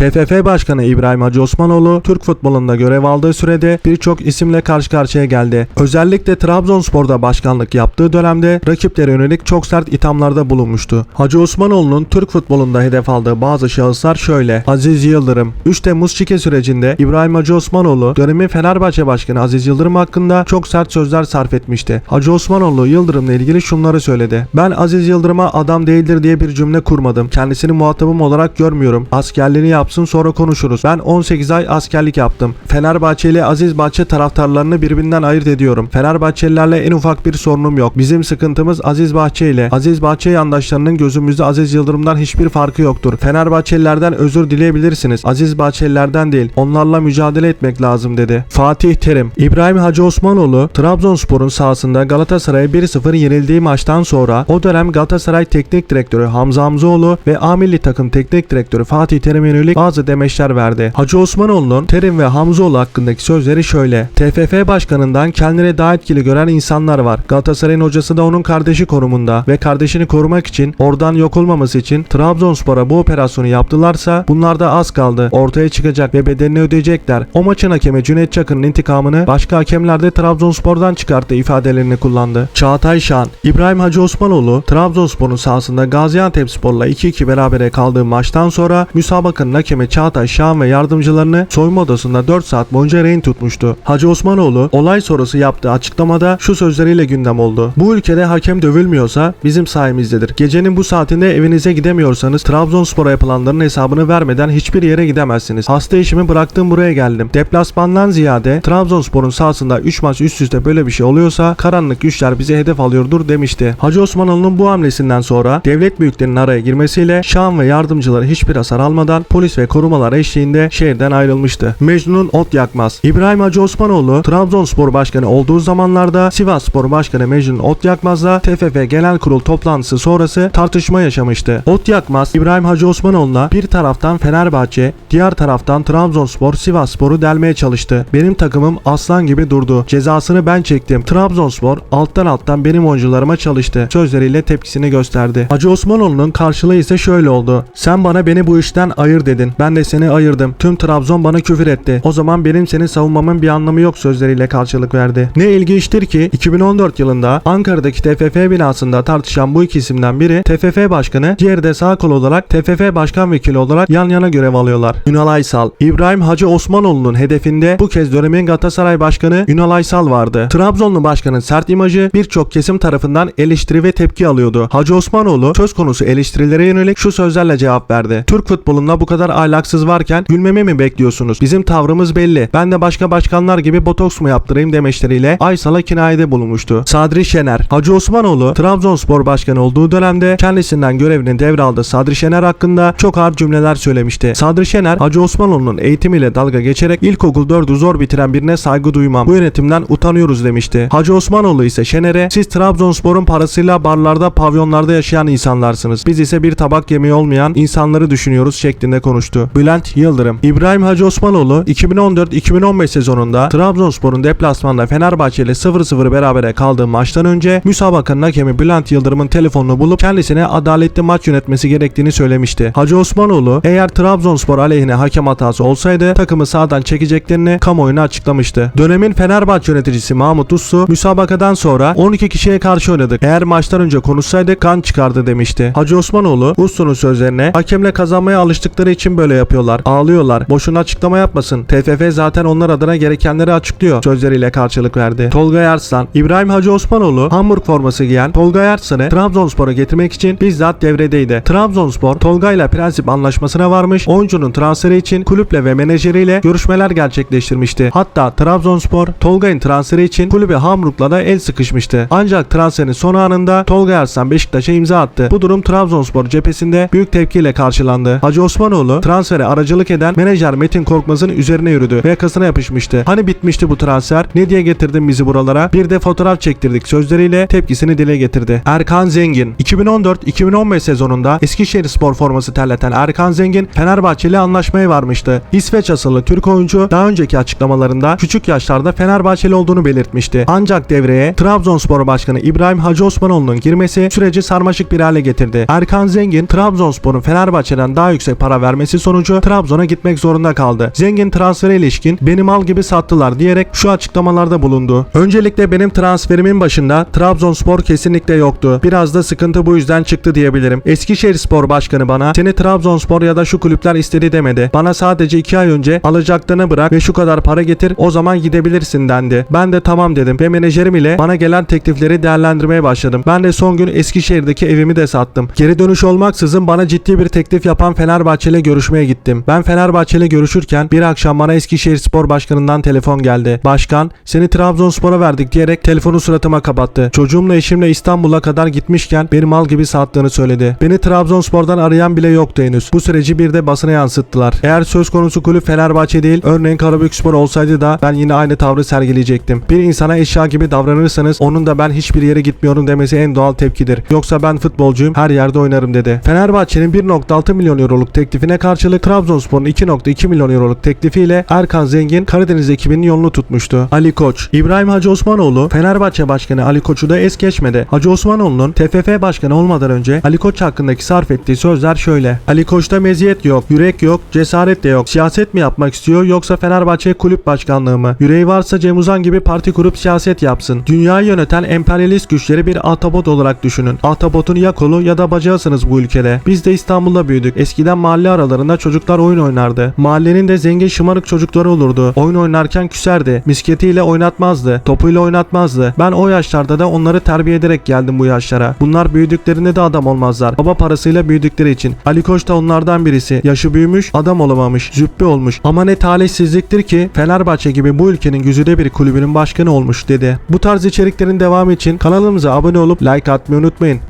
TFF Başkanı İbrahim Hacı Osmanoğlu, Türk futbolunda görev aldığı sürede birçok isimle karşı karşıya geldi. Özellikle Trabzonspor'da başkanlık yaptığı dönemde rakiplere yönelik çok sert ithamlarda bulunmuştu. Hacı Osmanoğlu'nun Türk futbolunda hedef aldığı bazı şahıslar şöyle. Aziz Yıldırım 3 Temmuz şike sürecinde İbrahim Hacı Osmanoğlu dönemin Fenerbahçe Başkanı Aziz Yıldırım hakkında çok sert sözler sarf etmişti. Hacı Osmanoğlu Yıldırım'la ilgili şunları söyledi. Ben Aziz Yıldırım'a adam değildir diye bir cümle kurmadım. Kendisini muhatabım olarak görmüyorum. Askerliğini yapsın sonra konuşuruz. Ben 18 ay askerlik yaptım. Fenerbahçe ile Aziz Bahçe taraftarlarını birbirinden ayırt ediyorum. Fenerbahçelilerle en ufak bir sorunum yok. Bizim sıkıntımız Aziz Bahçe ile. Aziz Bahçe yandaşlarının gözümüzde Aziz Yıldırım'dan hiçbir farkı yoktur. Fenerbahçelilerden özür dileyebilirsiniz. Aziz Bahçelilerden değil. Onlarla mücadele etmek lazım dedi. Fatih Terim İbrahim Hacı Osmanoğlu Trabzonspor'un sahasında Galatasaray'a 1-0 yenildiği maçtan sonra o dönem Galatasaray Teknik Direktörü Hamza Hamzoğlu ve A takım teknik direktörü Fatih Terim'e yönelik bazı demeçler verdi. Hacı Osmanoğlu'nun Terim ve Hamzoğlu hakkındaki sözleri şöyle. TFF başkanından kendini daha etkili gören insanlar var. Galatasaray'ın hocası da onun kardeşi konumunda ve kardeşini korumak için oradan yok olmaması için Trabzonspor'a bu operasyonu yaptılarsa bunlar da az kaldı. Ortaya çıkacak ve bedelini ödeyecekler. O maçın hakemi Cüneyt Çakır'ın intikamını başka hakemler de Trabzonspor'dan çıkarttı ifadelerini kullandı. Çağatay Şan, İbrahim Hacı Osmanoğlu Trabzonspor'un sahasında Gaziantepspor'la 2-2 berabere kaldığı maçtan sonra müsabakanın hakemi Çağatay Şahan ve yardımcılarını soyunma odasında 4 saat boyunca rehin tutmuştu. Hacı Osmanoğlu olay sonrası yaptığı açıklamada şu sözleriyle gündem oldu. Bu ülkede hakem dövülmüyorsa bizim sayemizdedir. Gecenin bu saatinde evinize gidemiyorsanız Trabzonspor'a yapılanların hesabını vermeden hiçbir yere gidemezsiniz. Hasta işimi bıraktım buraya geldim. Deplasmandan ziyade Trabzonspor'un sahasında 3 maç üst üste böyle bir şey oluyorsa karanlık güçler bize hedef alıyordur demişti. Hacı Osmanoğlu'nun bu hamlesinden sonra devlet büyüklerinin araya girmesiyle Şam ve yardımcıları hiçbir hasar almadan polis ve korumalar eşliğinde şehirden ayrılmıştı. Mecnun ot yakmaz. İbrahim Hacı Osmanoğlu Trabzonspor Başkanı olduğu zamanlarda Sivas Spor Başkanı Mecnun Ot Yakmaz'la TFF Genel Kurul toplantısı sonrası tartışma yaşamıştı. Ot Yakmaz İbrahim Hacı Osmanoğlu'na bir taraftan Fenerbahçe, diğer taraftan Trabzonspor Sivas Spor'u delmeye çalıştı. Benim takımım aslan gibi durdu. Cezasını ben çektim. Trabzonspor alttan alttan benim oyuncularıma çalıştı. Sözleriyle tepkisini gösterdi. Hacı Osmanoğlu'nun karşılığı ise şöyle oldu. Sen bana beni bu işten ayır dedin. Ben de seni ayırdım. Tüm Trabzon bana küfür etti. O zaman benim seni savunmamın bir anlamı yok sözleriyle karşılık verdi. Ne ilginçtir ki 2014 yılında Ankara'daki TFF binasında tartışan bu iki isimden biri TFF başkanı, diğeri de sağ kol olarak TFF başkan vekili olarak yan yana görev alıyorlar. Ünal Aysal, İbrahim Hacı Osmanoğlu'nun hedefinde bu kez dönemin Galatasaray başkanı Ünal Aysal vardı. Trabzonlu başkanın sert imajı birçok kesim tarafından eleştiri ve tepki alıyordu. Hacı Osmanoğlu söz konusu eleştirilere yönelik şu sözlerle cevap verdi. Türk futbolunda bu kadar ahlaksız varken gülmemi mi bekliyorsunuz? Bizim tavrımız belli. Ben de başka başkanlar gibi botoks mu yaptırayım demeçleriyle Aysal'a kinayede bulunmuştu. Sadri Şener, Hacı Osmanoğlu Trabzonspor başkanı olduğu dönemde kendisinden görevini devraldı. Sadri Şener hakkında çok ağır cümleler söylemişti. Sadri Şener, Hacı Osmanoğlu'nun eğitimiyle dalga geçerek ilkokul 4'ü zor bitiren birine saygı duymam. Bu yönetimden utanıyoruz demişti. Hacı Osmanoğlu ise Şener'e siz Trabzonspor'un parasıyla barlarda, pavyonlarda yaşayan insanlarsınız. Biz ise bir tabak yemeği olmayan insanları düşünüyoruz şeklinde konuştu. Bülent Yıldırım İbrahim Hacı Osmanoğlu 2014-2015 sezonunda Trabzonspor'un deplasmanda Fenerbahçe ile 0-0 berabere kaldığı maçtan önce müsabakanın hakemi Bülent Yıldırım'ın telefonunu bulup kendisine adaletli maç yönetmesi gerektiğini söylemişti. Hacı Osmanoğlu eğer Trabzonspor aleyhine hakem hatası olsaydı takımı sağdan çekeceklerini kamuoyuna açıklamıştı. Dönemin Fenerbahçe yöneticisi Mahmut Uslu müsabakadan sonra 12 kişiye karşı oynadık. Eğer maçtan önce konuşsaydı kan çıkardı demişti. Hacı Osmanoğlu Uslu'nun sözlerine hakemle kazanmaya alıştıkları için böyle yapıyorlar. Ağlıyorlar. Boşuna açıklama yapmasın. TFF zaten onlar adına gerekenleri açıklıyor. Sözleriyle karşılık verdi. Tolga Arslan İbrahim Hacı Osmanoğlu Hamburg forması giyen Tolga Arslan'ı Trabzonspor'a getirmek için bizzat devredeydi. Trabzonspor Tolga ile prensip anlaşmasına varmış. Oyuncunun transferi için kulüple ve menajeriyle görüşmeler gerçekleştirmişti. Hatta Trabzonspor Tolga'nın transferi için kulübü Hamburg'la da el sıkışmıştı. Ancak transferin son anında Tolga Arslan Beşiktaş'a imza attı. Bu durum Trabzonspor cephesinde büyük tepkiyle karşılandı. Hacı Osmanoğlu transfere aracılık eden menajer Metin Korkmaz'ın üzerine yürüdü ve yakasına yapışmıştı. Hani bitmişti bu transfer? Ne diye getirdin bizi buralara? Bir de fotoğraf çektirdik sözleriyle tepkisini dile getirdi. Erkan Zengin 2014-2015 sezonunda Eskişehir Spor forması terleten Erkan Zengin Fenerbahçe ile anlaşmaya varmıştı. İsveç asıllı Türk oyuncu daha önceki açıklamalarında küçük yaşlarda Fenerbahçeli olduğunu belirtmişti. Ancak devreye Trabzonspor Başkanı İbrahim Hacı Osmanoğlu'nun girmesi süreci sarmaşık bir hale getirdi. Erkan Zengin Trabzonspor'un Fenerbahçe'den daha yüksek para vermesi gelmesi sonucu Trabzon'a gitmek zorunda kaldı. Zengin transfere ilişkin beni mal gibi sattılar diyerek şu açıklamalarda bulundu. Öncelikle benim transferimin başında Trabzonspor kesinlikle yoktu. Biraz da sıkıntı bu yüzden çıktı diyebilirim. Eskişehir Spor Başkanı bana seni Trabzonspor ya da şu kulüpler istedi demedi. Bana sadece 2 ay önce alacaklarını bırak ve şu kadar para getir o zaman gidebilirsin dendi. Ben de tamam dedim ve menajerim ile bana gelen teklifleri değerlendirmeye başladım. Ben de son gün Eskişehir'deki evimi de sattım. Geri dönüş olmaksızın bana ciddi bir teklif yapan Fenerbahçe ile görüşmeye gittim. Ben Fenerbahçe ile görüşürken bir akşam bana Eskişehir Spor Başkanı'ndan telefon geldi. Başkan seni Trabzonspor'a verdik diyerek telefonu suratıma kapattı. Çocuğumla eşimle İstanbul'a kadar gitmişken beni mal gibi sattığını söyledi. Beni Trabzonspor'dan arayan bile yoktu henüz. Bu süreci bir de basına yansıttılar. Eğer söz konusu kulüp Fenerbahçe değil örneğin Karabükspor olsaydı da ben yine aynı tavrı sergileyecektim. Bir insana eşya gibi davranırsanız onun da ben hiçbir yere gitmiyorum demesi en doğal tepkidir. Yoksa ben futbolcuyum her yerde oynarım dedi. Fenerbahçe'nin 1.6 milyon euroluk teklifine karşılık Trabzonspor'un 2.2 milyon euroluk teklifiyle Erkan Zengin Karadeniz ekibinin yolunu tutmuştu. Ali Koç İbrahim Hacı Osmanoğlu Fenerbahçe Başkanı Ali Koç'u da es geçmedi. Hacı Osmanoğlu'nun TFF Başkanı olmadan önce Ali Koç hakkındaki sarf ettiği sözler şöyle. Ali Koç'ta meziyet yok, yürek yok, cesaret de yok. Siyaset mi yapmak istiyor yoksa Fenerbahçe kulüp başkanlığı mı? Yüreği varsa Cem Uzan gibi parti kurup siyaset yapsın. Dünyayı yöneten emperyalist güçleri bir ahtapot olarak düşünün. Ahtapotun ya kolu ya da bacağısınız bu ülkede. Biz de İstanbul'da büyüdük. Eskiden mahalle aralarında çocuklar oyun oynardı. Mahallenin de zengin şımarık çocukları olurdu. Oyun oynarken küserdi. Misketiyle oynatmazdı. Topuyla oynatmazdı. Ben o yaşlarda da onları terbiye ederek geldim bu yaşlara. Bunlar büyüdüklerinde de adam olmazlar. Baba parasıyla büyüdükleri için. Ali Koç da onlardan birisi. Yaşı büyümüş, adam olamamış, züppe olmuş. Ama ne talihsizliktir ki Fenerbahçe gibi bu ülkenin güzide bir kulübünün başkanı olmuş dedi. Bu tarz içeriklerin devamı için kanalımıza abone olup like atmayı unutmayın.